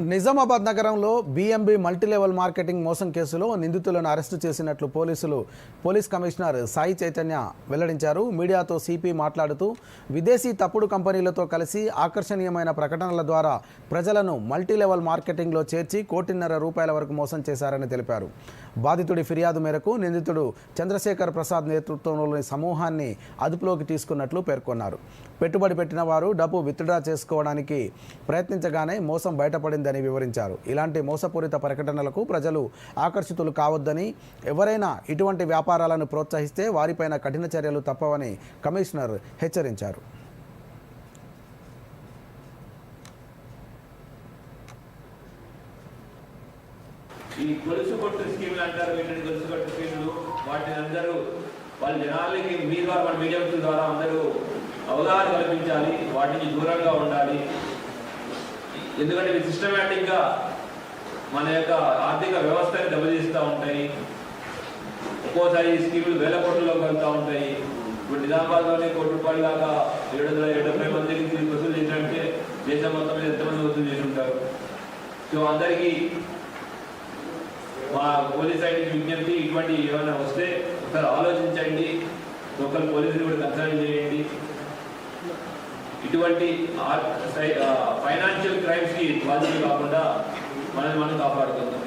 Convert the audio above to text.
నిజామాబాద్ నగరంలో బీఎంబీ multilevel marketing మోసం కేసులో నిందితులను అరెస్టు చేసినట్లు పోలీసులు పోలీస్ కమిషనర్ సాయి చైతన్య వెల్లడించారు. మీడియాతో సిపి మాట్లాడుతూ విదేశీ తప్పుడు కంపెనీలతో కలిసి ఆకర్షణీయమైన ప్రకటనల ద్వారా ప్రజలను మల్టీలెవెల్ మార్కెటింగ్లో చేర్చి కోటిన్నర రూపాయల వరకు మోసం చేశారని తెలిపారు. బాధితుడి ఫిర్యాదు మేరకు నిందితుడు చంద్రశేఖర్ ప్రసాద్ నేతృత్వంలోని సమూహాన్ని అదుపులోకి తీసుకున్నట్లు పేర్కొన్నారు. పెట్టుబడి పెట్టిన వారు డబ్బు విత్డ్రా చేసుకోవడానికి ప్రయత్నించగానే మోసం బయటపడింది బయటపడిందని వివరించారు. ఇలాంటి మోసపూరిత ప్రకటనలకు ప్రజలు ఆకర్షితులు కావద్దని ఎవరైనా ఇటువంటి వ్యాపారాలను ప్రోత్సహిస్తే వారిపైన కఠిన చర్యలు తప్పవని కమిషనర్ హెచ్చరించారు. ఈ గొలుసు కొట్టు స్కీములు అంటారు వీటిని గొలుసు కొట్టు స్కీములు. వాటిని అందరూ వాళ్ళ జనాలకి మీ ద్వారా మన మీడియా ద్వారా అందరూ అవగాహన కల్పించాలి వాటి నుంచి దూరంగా ఉండాలి. ఎందుకంటే ఇవి సిస్టమేటిక్గా మన యొక్క ఆర్థిక వ్యవస్థని దెబ్బతీస్తూ ఉంటాయి. ఒక్కోసారి ఈ స్కీములు వేల కోట్లలోకి వెళ్తూ ఉంటాయి. ఇప్పుడు నిజామాబాద్లోనే కోటి రూపాయలు దాకా ఏడు వందల డెబ్బై మందికి తిరిగి వసూలు చేసినట్టే దేశం మొత్తం మీద ఎంతమంది వసూలు చేసి ఉంటారు సో అందరికీ మా పోలీస్ సైడ్ విజ్ఞప్తి ఇటువంటి ఏమైనా వస్తే ఒకసారి ఆలోచించండి. లోకల్ పోలీసులు కూడా కన్సల్ట్ చేయండి. ఇటువంటి ఫైనాన్షియల్ క్రైమ్స్కి బాధ్యత కాకుండా మనల్ని మనం కాపాడుకుందాం.